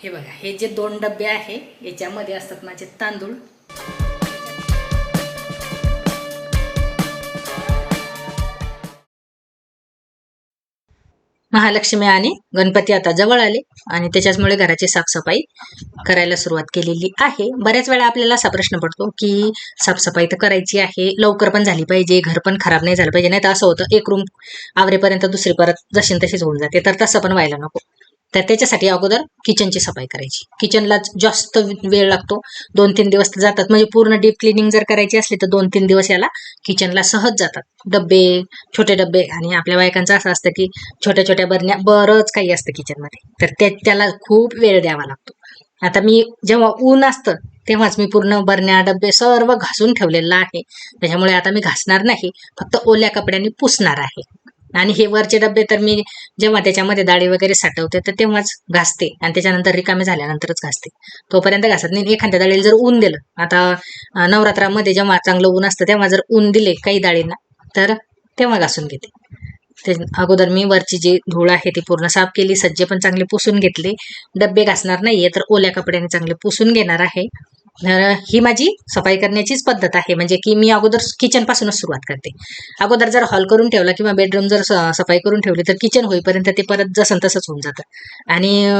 हे बघा हे जे दोन डबे आहे याच्यामध्ये असतात माझे तांदूळ. महालक्ष्मी आणि गणपती आता जवळ आले आणि त्याच्याचमुळे घराची साफसफाई करायला सुरुवात केलेली आहे. बऱ्याच वेळा आपल्याला असा प्रश्न पडतो की साफसफाई तर करायची आहे लवकर पण झाली पाहिजे घर पण खराब नाही झालं पाहिजे नाही तर असं होतं एक रूम आवरेपर्यंत दुसरी परत जशी तशीच होऊन जाते तर तसं पण व्हायला नको. तर त्याच्यासाठी अगोदर किचनची सफाई करायची. किचनलाच जास्त वेळ लागतो. दोन तीन दिवस तर जातात. म्हणजे पूर्ण डीप क्लिनिंग जर करायची असली तर दोन तीन दिवस याला किचनला सहज जातात. डब्बे छोटे डब्बे आणि आपल्या बायकांचं असं असतं की छोट्या छोट्या बरण्या बरंच काही असतं किचनमध्ये तर ते त्याला खूप वेळ द्यावा लागतो. आता मी जेव्हा ऊन असतं तेव्हाच मी पूर्ण बरण्या डब्बे सर्व घासून ठेवलेलं आहे. त्याच्यामुळे आता मी घासणार नाही. फक्त ओल्या कपड्यांनी पुसणार आहे. आणि हे वरचे डबे तर मी जेव्हा त्याच्यामध्ये डाळी वगैरे साठवते तर तेव्हाच घासते. आणि त्याच्यानंतर रिकामे झाल्यानंतरच घासते. तोपर्यंत घासत नाही. एखाद्या डाळीला जर ऊन दिलं आता नवरात्रामध्ये जेव्हा चांगलं ऊन असतं तेव्हा जर ऊन दिले काही डाळींना तर तेव्हा घासून घेते. ते अगोदर मी वरची जी धूळ आहे ती पूर्ण साफ केली सज्जे पण चांगले पुसून घेतले. डब्बे घासणार नाहीये तर ओल्या कपड्याने चांगले पुसून घेणार आहे. ही माझी सफाई करण्याचीच पद्धत आहे. म्हणजे की मी अगोदर किचनपासूनच सुरुवात करते. अगोदर जर हॉल करून ठेवला किंवा बेडरूम जर स- सफाई करून ठेवली तर किचन होईपर्यंत ते परत जसं तसंच होऊन जातं. आणि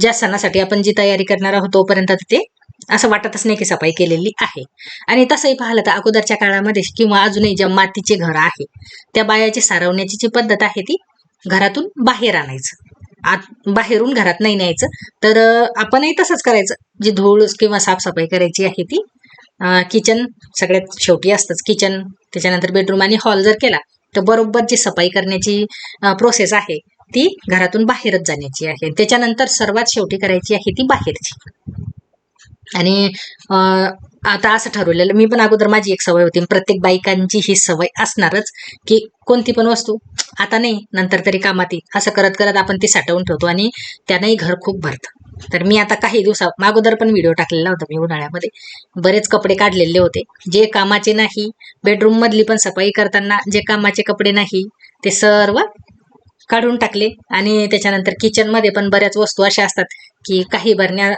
ज्या सणासाठी आपण जी तयारी करणार आहोत तोपर्यंत ते असं वाटतच नाही की सफाई केलेली आहे. आणि तसंही पाहिलं तर अगोदरच्या काळामध्ये किंवा अजूनही ज्या मातीचे घर आहे त्या बायाची सारवण्याची जी पद्धत आहे ती घरातून बाहेर आणायचं. आत बाहेरून घरात नाही न्यायचं. तर आपणही तसंच करायचं. जी धूळ किंवा साफसफाई करायची आहे ती किचन सगळ्यात शेवटी असतंच. किचन त्याच्यानंतर बेडरूम आणि हॉल जर केला तर बरोबर जी सफाई करण्याची प्रोसेस आहे ती घरातून बाहेरच जाण्याची आहे. त्याच्यानंतर सर्वात शेवटी करायची आहे ती बाहेरची. आणि आता असं ठरवलेलं मी पण अगोदर माझी एक सवय होती प्रत्येक बायकांची ही सवय असणारच की कोणती पण वस्तू आता नाही नंतर तरी कामात येईल. असं करत करत आपण ती साठवून ठेवतो आणि त्यानंही घर खूप भरतं. तर मी आता काही दिवसा अगोदर पण व्हिडिओ टाकलेला होता मी उन्हाळ्यामध्ये. बरेच कपडे काढलेले होते. जे कामाचे नाही बेडरूममधली पण सफाई करताना जे कामाचे कपडे नाही ते सर्व काढून टाकले. आणि त्याच्यानंतर किचनमध्ये पण बऱ्याच वस्तू अशा असतात की काही भरण्या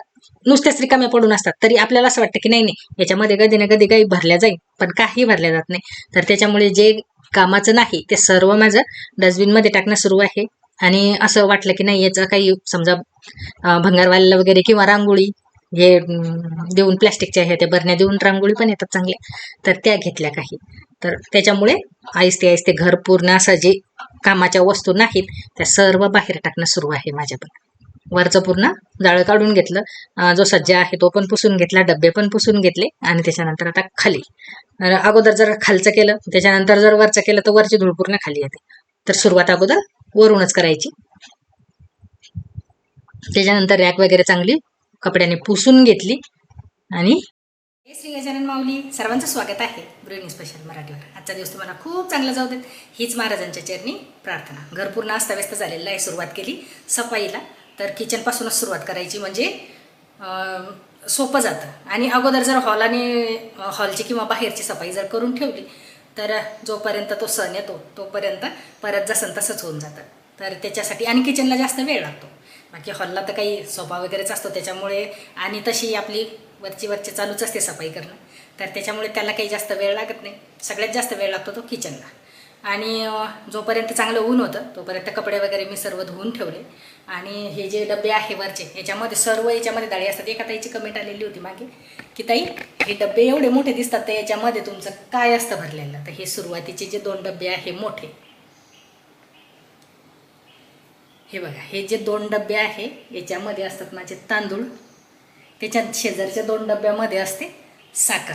नुसत्याच रिकाम्या पडून असतात. तरी आपल्याला असं वाटतं की नाही नाही याच्यामध्ये कधी ना कधी काही भरल्या जाईल पण काही भरल्या जात नाही. तर त्याच्यामुळे जे कामाचं नाही ते सर्व माझं डस्टबिनमध्ये टाकणं सुरू आहे. आणि असं वाटलं की नाही याचं काही समजा भंगारवाल्याला वगैरे किंवा रांगोळी हे देऊन प्लॅस्टिकच्या ह्या त्या बरण्या देऊन रांगोळी पण येतात चांगल्या. तर त्या घेतल्या काही. तर त्याच्यामुळे आईस्ते आईस्ते घर पूर्ण असं जे कामाच्या वस्तू नाहीत त्या सर्व बाहेर टाकणं सुरू आहे माझ्या पण वरचं पूर्ण जाळं काढून घेतलं. जो सज्जा आहे तो पण पुसून घेतला डबे पण पुसून घेतले आणि त्याच्यानंतर आता खाली. अगोदर जर खालचं केलं त्याच्यानंतर जर वरचं केलं तर वरची धूळ पूर्ण खाली येते. तर सुरुवात अगोदर वरूनच करायची. त्याच्यानंतर रॅक वगैरे चांगली कपड्याने पुसून घेतली आणि हे श्री गजानन माऊली सर्वांचं स्वागत आहे गृहिणी स्पेशल मराठीवर. आजचा दिवस तुम्हाला खूप चांगला जाऊ देत. हीच महाराजांच्या चरणी प्रार्थना. घर पूर्ण अस्ताव्यस्त झालेलं आहे सुरुवात केली सफाईला. तर किचनपासूनच सुरुवात करायची. म्हणजे सोपं जातं. आणि अगोदर जर हॉल आणि हॉलची किंवा बाहेरची सफाई जर करून ठेवली तर जोपर्यंत तो सण येतो तोपर्यंत परत जसं तसंच होऊन जातं. तर त्याच्यासाठी आणि किचनला जास्त वेळ लागतो. बाकी हॉलला तर काही सोफा वगैरेच असतो त्याच्यामुळे आणि तशी आपली वरची वरची चालूच असते सफाई करणं. तर त्याच्यामुळे त्याला काही जास्त वेळ लागत नाही. सगळ्यात जास्त वेळ लागतो तो किचनला आणि जोपर्यंत चांगलं ऊन होतं तोपर्यंत कपडे वगैरे मी सर्व धुवून ठेवले. आणि हे जे डबे आहे वरचे याच्यामध्ये सर्व याच्यामध्ये डाळी असतात. एका ताईची कमेंट आलेली होती मागे की ताई हे डबे एवढे मोठे दिसतात तर याच्यामध्ये तुमचं काय असतं भरलेलं? तर हे सुरुवातीचे जे दोन डबे आहे मोठे. हे बघा हे जे दोन डबे आहे याच्यामध्ये असतात माझे तांदूळ. त्याच्यात शेजारच्या दोन डब्यामध्ये असते साखर.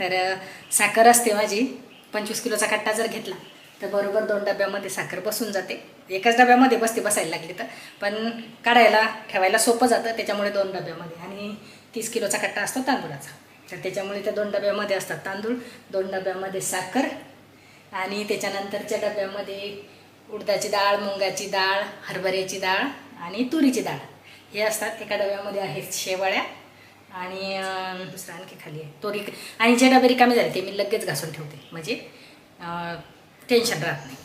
तर साखर असते माझी. पंचवीस किलोचा कट्टा जर घेतला तर बरोबर दोन डब्यामध्ये साखर बसून जाते. एकाच डब्यामध्ये बसते बसायला लागली तर. पण काढायला ठेवायला सोपं जातं त्याच्यामुळे दोन डब्यामध्ये. आणि तीस किलोचा कट्टा असतो तांदूळाचा. तर त्याच्यामुळे त्या दोन डब्यामध्ये असतात तांदूळ दोन डब्यामध्ये साखर आणि त्याच्यानंतरच्या डब्यामध्ये उडदाची डाळ मुंगाची डाळ हरभऱ्याची डाळ आणि तुरीची डाळ. हे असतात एका डब्यामध्ये आहेत शेवाळ्या. आणि दुसरा दुसरं आणखी खाली आहे. तो रिक आणि जे डबे रिकामे झाले ते मी लगेच घासून ठेवते. म्हणजे टेन्शन राहत नाही.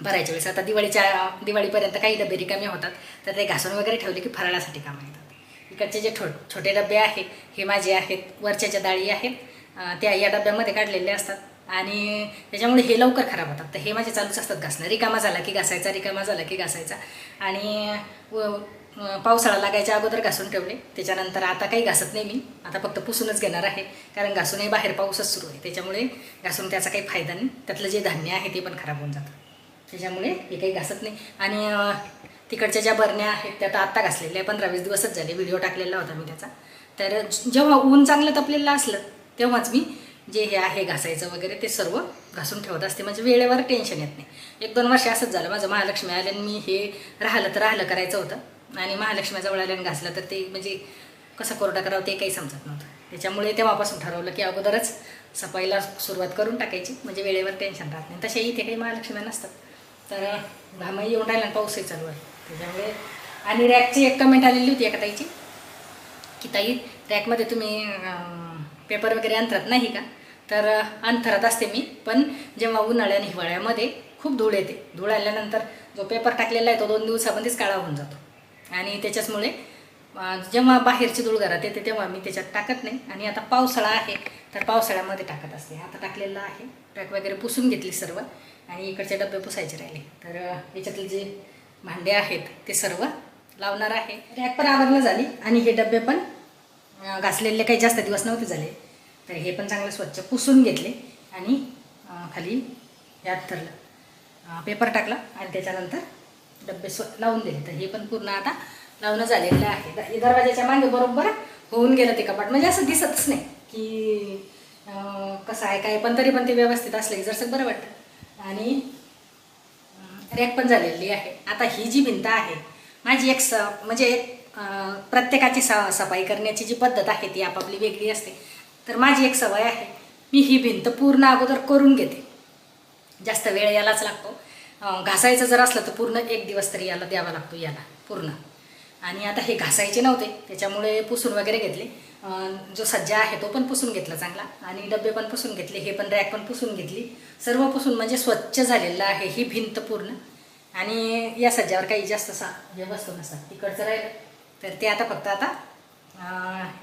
भरायच्या वेळेस. आता दिवाळीच्या दिवाळीपर्यंत काही डबे रिकामे होतात तर ते घासून वगैरे ठेवले की फराळासाठी कामं येतात. इकडचे जे छो छोटे डबे आहेत हे माझे आहेत वरच्या ज्या डाळी आहेत त्या या डब्यामध्ये काढलेले असतात. आणि त्याच्यामुळे हे लवकर खराब होतात. तर हे माझे चालूच असतात. घासणं रिकामा झाला की घासायचा रिकामा झाला की घासायचा. आणि व- पावसाळा लागायच्या अगोदर घासून ठेवले. त्याच्यानंतर आता काही घासत नाही मी. आता फक्त पुसूनच घेणार आहे. कारण घासूनही बाहेर पाऊसच सुरू आहे. त्याच्यामुळे घासून त्याचा काही फायदा नाही. त्यातलं जे धान्य आहे ते पण खराब होऊन जातं. त्याच्यामुळे हे काही घासत नाही. आणि तिकडच्या ज्या बरण्या आहेत त्या तर आत्ता घासलेल्या आहे पंधरा वीस दिवसच झाले. व्हिडिओ टाकलेला होता मी त्याचा. तर जेव्हा ऊन चांगलं तपलेलं असलं तेव्हाच मी जे हे आहे घासायचं वगैरे ते सर्व घासून ठेवत असते. म्हणजे वेळेवर टेन्शन येत नाही. एक दोन वर्ष असंच झालं. माझं महालक्ष्मी आल्याने मी हे राहिलं तर राहिलं करायचं होतं. आणि महालक्ष्मीजवळ आल्याने घासलं तर ते म्हणजे कसं कोरडा करावं ते काही समजत नव्हतं. त्याच्यामुळे तेव्हापासून ठरवलं की अगोदरच सफाईला सुरुवात करून टाकायची. म्हणजे वेळेवर टेन्शन राहत नाही. तसे इथे काही महालक्ष्मी नसतात. तर घामही येऊन राहिला आणि पाऊसही चालू आहे. त्याच्यामुळे आणि रॅकची एक कमेंट आलेली होती एका ताईची की ताई रॅकमध्ये तुम्ही पेपर वगैरे अंतरात नाही का? तर अंतरात असते मी. पण जेव्हा उन्हाळ्या आणि हिवाळ्यामध्ये खूप धूळ येते. धूळ आल्यानंतर जो पेपर टाकलेला आहे तो दोन दिवसामध्येच काळा होऊन जातो. आणि त्याच्याचमुळे जेव्हा बाहेरची धूळ घरात येते तेव्हा मी त्याच्यात टाकत नाही. आणि आता पावसाळा आहे तर पावसाळ्यामध्ये टाकत असते. आता टाकलेला आहे. रॅक वगैरे पुसून घेतली सर्व. आणि इकडचे डबे पुसायचे राहिले. तर याच्यातले जे भांडे आहेत ते सर्व लावणार आहे. रॅक पण आवरणं झाली. आणि हे डबे पण घासलेले काही जास्त दिवस नव्हते झाले. तर हे पण चांगलं स्वच्छ पुसून घेतले. आणि खाली यात धरलं अं, पेपर टाकला. आणि त्याच्यानंतर डब्बे स्व लावून दिले तर हे पण पूर्ण आता लावणं झालेलं आहे. हे दरवाजाच्या मागे बरोबर होऊन गेलं ते कपाट. म्हणजे असं दिसतच नाही की कसं आहे काय पण तरी पण ते व्यवस्थित असलं की जरसं बरं वाटतं. आणि रॅक पण झालेली आहे. आता ही जी भिंत आहे माझी एक स म्हणजे एक प्रत्येकाची स सफाई करण्याची जी पद्धत आहे ती आपापली वेगळी असते. तर माझी एक सवय आहे मी ही भिंत पूर्ण अगोदर करून घेते. जास्त वेळ यालाच लागतो. घासायचं जर असलं तर पूर्ण एक दिवस तरी याला द्यावा लागतो याला पूर्ण. आणि आता हे घासायचे नव्हते त्याच्यामुळे पुसून वगैरे घेतले. जो सज्जा आहे तो पण पुसून घेतला चांगला. आणि डबे पण पुसून घेतले हे पण रॅक पण पुसून घेतली. सर्व पुसून म्हणजे स्वच्छ झालेलं आहे ही भिंत पूर्ण. आणि या सज्जावर काही जास्त सा हे वस्तू नसतात तिकडचं राहिलं. तर ते आता फक्त आता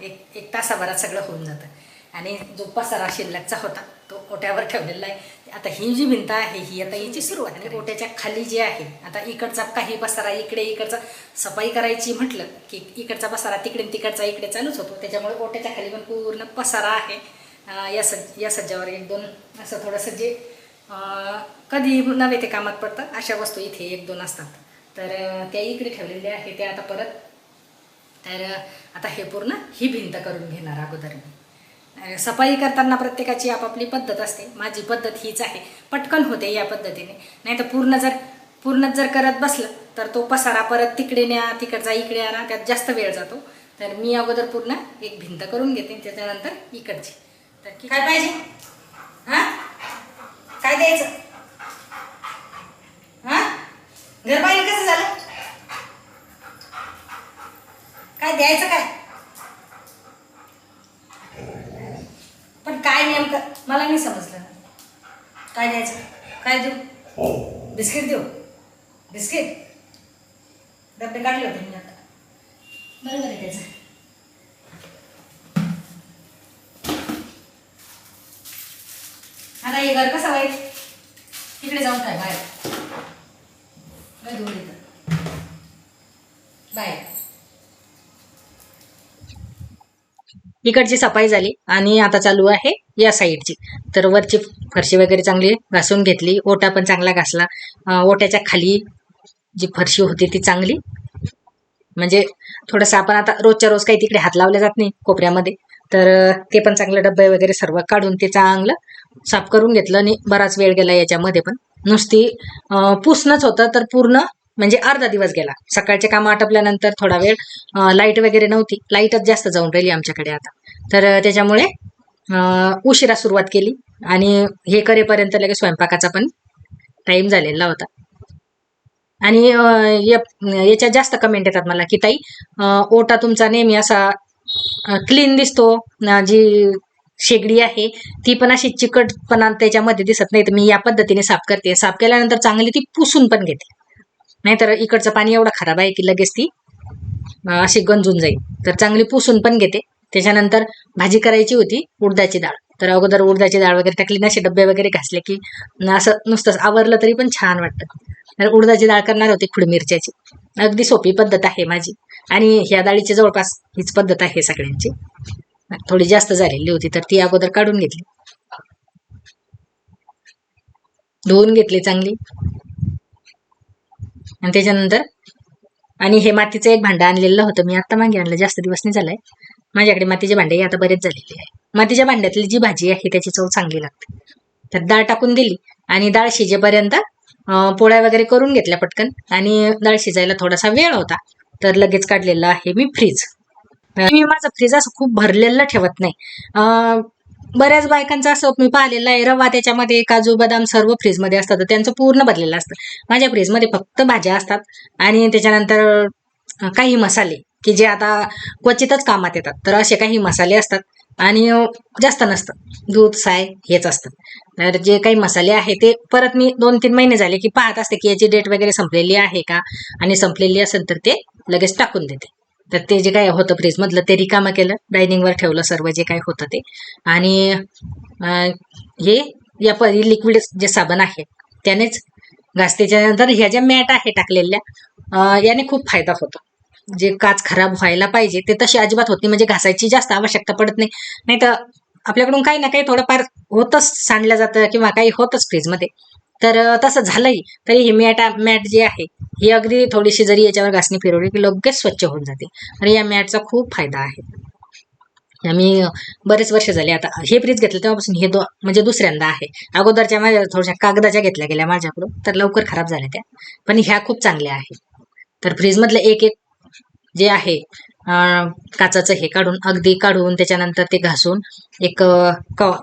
एक एक तासाभरात सगळं होऊन जातं. आणि जो पसारा शिल्लकचा होता तो ओट्यावर ठेवलेला आहे. आता ही जी भिंत आहे ही आता हिची सुरुवात आणि ओट्याच्या खाली जी आहे आता इकडचा काही पसारा इकडे इकडचा सफाई करायची म्हटलं की इकडचा पसारा तिकडे तिकडचा इकडे चालूच होतो. त्याच्यामुळे ओट्याच्या खाली पण पूर्ण पसारा आहे. या सज्ज या सज्जावर एक दोन असं थोडंसं जे कधी नव्हे ते कामात पडतात अशा वस्तू इथे एक दोन असतात. तर त्या इकडे ठेवलेल्या आहे त्या आता परत. तर आता हे पूर्ण ही भिंत करून घेणार अगोदर मी. सफाई करताना प्रत्येकाची आपापली पद्धत असते. माझी पद्धत हीच आहे. पटकन होते या पद्धतीने. नाही तर पूर्ण जर पूर्ण जर करत बसलं तर तो पसारा परत तिकडे न्या तिकडचा इकडे आणा त्यात जास्त वेळ जातो. तर मी अगोदर पूर्ण एक भिंत करून घेते. त्याच्यानंतर इकडची. तर काय पाहिजे? हां? काय द्यायचं? हां? घर पाहिजे कसं झालं? काय द्यायचं काय? पण काय नेमकं? मला नाही समजलं. काय द्यायचं? काय देऊ? बिस्किट देऊ? बिस्किट? डबे काढले होते मी आता. बरोबर आहे त्याचं. आता हे घर कसं वाईट? तिकडे जाऊन काय बाहेर? काय धूळ येतं? बाहेर. इकडची सफाई झाली आणि आता चालू आहे या साईडची. तर वरची फरशी वगैरे चांगली घासून घेतली ओटा पण चांगला घासला. ओट्याच्या खाली जी फरशी होती ती चांगली. म्हणजे थोडंसं आपण आता रोजच्या रोज काही तिकडे हात लावले जात नाही कोपऱ्यामध्ये. तर ते पण चांगलं डब्बे वगैरे सर्व काढून ते चांगलं साफ करून घेतलं आणि बराच वेळ गेला याच्यामध्ये पण. नुसती पुसणंच होतं तर पूर्ण म्हणजे अर्धा दिवस गेला. सकाळचे काम आटपल्यानंतर थोडा वेळ लाइट वगैरे नव्हती. लाईटच जास्त जाऊन राहिली आमच्याकडे आता. तर त्याच्यामुळे उशिरा सुरुवात केली आणि हे करेपर्यंत लगेच स्वयंपाकाचा पण टाईम झालेला होता. आणि याच्या याच्यात जास्त कमेंट येतात मला की ताई ओटा तुमचा नेहमी असा क्लीन दिसतो जी शेगडी आहे ती पण अशी चिकटपणा त्याच्यामध्ये दिसत नाही. तर मी या पद्धतीने साफ करते. साफ केल्यानंतर चांगली ती पुसून पण घेते. नाहीतर इकडचं पाणी एवढं खराब आहे की लगेच ती अशी गंजून जाईल. तर चांगली पुसून पण घेते. त्याच्यानंतर भाजी करायची होती उडदाची डाळ. तर अगोदर उडदाची डाळ वगैरे टाकली ना असे डबे वगैरे घासले की असं नुसतंच आवरलं तरी पण छान वाटतं. तर उडदाची डाळ करणार होती खुड मिरच्याची. अगदी सोपी पद्धत आहे माझी. आणि ह्या डाळीची जवळपास हीच पद्धत आहे सगळ्यांची. थोडी जास्त झालेली होती तर ती अगोदर काढून घेतली. धुवून घेतली चांगली. आणि त्याच्यानंतर आणि हे मातीचं एक भांडं आणलेलं होतं. मी आता मागे आणलं. जास्त दिवस नाही झालाय. माझ्याकडे मातीचे भांडे आता बरेच झालेले आहे मातीच्या भांड्यातली जी भाजी आहे त्याची चव चांगली लागते. तर डाळ टाकून दिली आणि डाळ शिजेपर्यंत पोळ्या वगैरे करून घेतल्या पटकन. आणि डाळ शिजायला थोडासा वेळ होता. तर लगेच काढलेला आहे मी फ्रीज. मी माझं फ्रीज असं खूप भरलेलं ठेवत नाही. बऱ्याच बायकांचा असं मी पाहिलेलं आहे रवा त्याच्यामध्ये काजू बदाम सर्व फ्रीजमध्ये असतात तर त्यांचं पूर्ण भरलेलं असतं. माझ्या फ्रीजमध्ये फक्त भाज्या असतात आणि त्याच्यानंतर काही मसाले की जे आता क्वचितच कामात येतात तर असे काही मसाले असतात. आणि जास्त नसतं. दूध साय हेच असतं. तर जे काही मसाले आहे ते परत मी दोन तीन महिने झाले की पाहत असते की याची डेट वगैरे संपलेली आहे का? आणि संपलेली असेल तर ते लगेच टाकून देते. तर ते जे काय होतं फ्रीजमधलं ते रिकामं केलं डायनिंगवर ठेवलं सर्व जे काय होतं ते. आणि हे या प लिक्विड जे साबण आहे त्यानेच घासतेच्या नंतर ह्या ज्या मॅट आहे टाकलेल्या याने खूप फायदा होतो. जे काच खराब व्हायला पाहिजे ते तशी अजिबात होत नाही. म्हणजे घासायची जास्त आवश्यकता पडत नाही. नाही तर आपल्याकडून काही ना काही थोडंफार होतच सांडलं जातं किंवा काही होतच फ्रीजमध्ये तर तसं झालंही तरी ही मॅट मॅट जी आहे ही अगदी थोडीशी जरी याच्यावर घासणी फिरवली की लगेच स्वच्छ होऊन जाते. आणि या मॅटचा खूप फायदा आहे. आम्ही बरेच वर्ष झाले आता हे फ्रीज घेतलं तेव्हापासून हे दो म्हणजे दुसऱ्यांदा आहे. अगोदरच्या माझ्या थोड्याशा कागदाच्या घेतल्या गेल्या माझ्याकडून तर लवकर खराब झाल्या त्या. पण ह्या खूप चांगल्या आहेत. तर फ्रीजमधलं एक एक जे आहे काचाचं हे काढून अगदी काढून त्याच्यानंतर ते घासून एक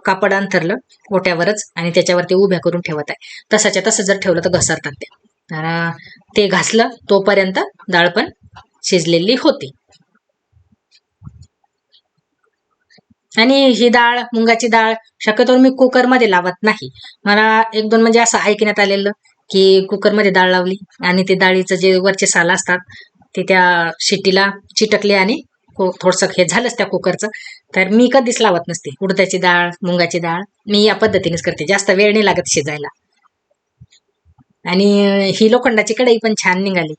कापड अंथरलं ओट्यावरच आणि त्याच्यावर ते उभ्या करून ठेवत आहे. तसाच्या तसं जर ठेवलं तर घसरतात ते. तर ते घासलं तोपर्यंत डाळ पण शिजलेली होती. आणि ही डाळ मुंगाची डाळ शक्यतो मी कुकरमध्ये लावत नाही. मला एक दोन म्हणजे असं ऐकण्यात आलेलं की कुकरमध्ये डाळ लावली आणि ते डाळीचं जे वरचे साल असतात ते त्या शिट्टीला चिटकले आणि थोडंसं हे झालंच त्या कुकरचं. तर मी कधीच लावत नसते. उडदाची डाळ मुंगाची डाळ मी या पद्धतीनेच करते. जास्त वेळ नाही लागत शिजायला. आणि ही लोखंडाची कढई पण छान निघाली.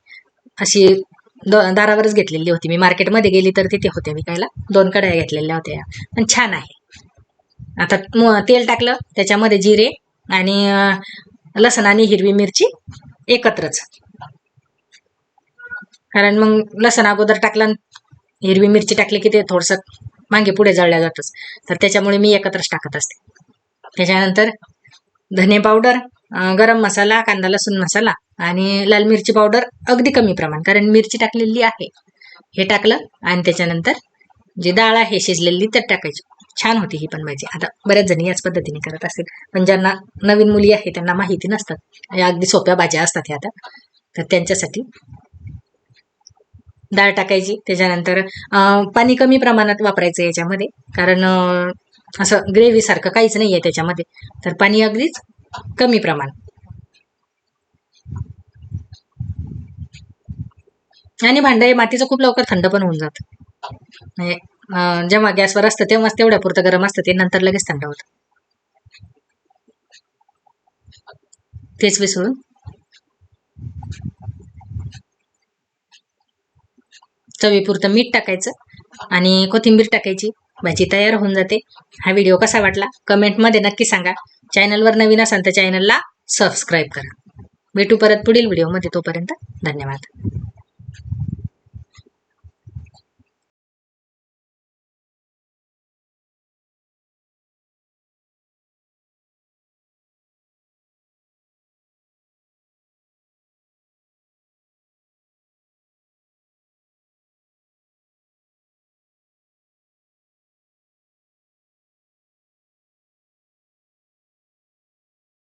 अशी द- दारावरच घेतलेली होती मी. मार्केटमध्ये गेली तर तिथे होते विकायला. दोन कढया घेतलेल्या होत्या. पण छान आहे. आता म- तेल टाकलं. त्याच्यामध्ये जिरे आणि लसण आणि हिरवी मिरची एकत्रच. कारण मग लसण अगोदर टाकलं हिरवी मिरची टाकली की ते थोडस मागे पुढे जळल्या जातच. तर त्याच्यामुळे मी एकत्रच टाकत असते. त्याच्यानंतर धने पावडर गरम मसाला कांदा लसूण मसाला आणि लाल मिरची पावडर अगदी कमी प्रमाण कारण मिरची टाकलेली आहे. हे टाकलं आणि त्याच्यानंतर जी डाळ आहे शिजलेली तर टाकायची. छान होती ही पण भाजी. आता बऱ्याच जणी याच पद्धतीने करत असतील. पण ज्यांना नवीन मुली आहे त्यांना माहिती नसतात. या अगदी सोप्या भाज्या असतात ह्या आता. तर त्यांच्यासाठी डाळ टाकायची. त्याच्यानंतर पाणी कमी प्रमाणात वापरायचं याच्यामध्ये. कारण असं ग्रेव्ही सारखं काहीच नाही आहे त्याच्यामध्ये. तर पाणी अगदीच कमी प्रमाण. आणि भांडं हे मातीचं खूप लवकर थंड पण होऊन जातं. म्हणजे जेव्हा गॅसवर असतं तेव्हाच तेवढ्या पुरतं गरम असतं ते नंतर लगेच थंड होतं. तेच विसरून चवीपुरतं मीठ टाकायचं आणि कोथिंबीर टाकायची. भाजी तयार होऊन जाते. हा व्हिडिओ कसा वाटला? कमेंटमध्ये नक्की सांगा. चॅनलवर नवीन असाल तर चॅनलला सबस्क्राईब करा. भेटू परत पुढील व्हिडिओमध्ये तोपर्यंत धन्यवाद.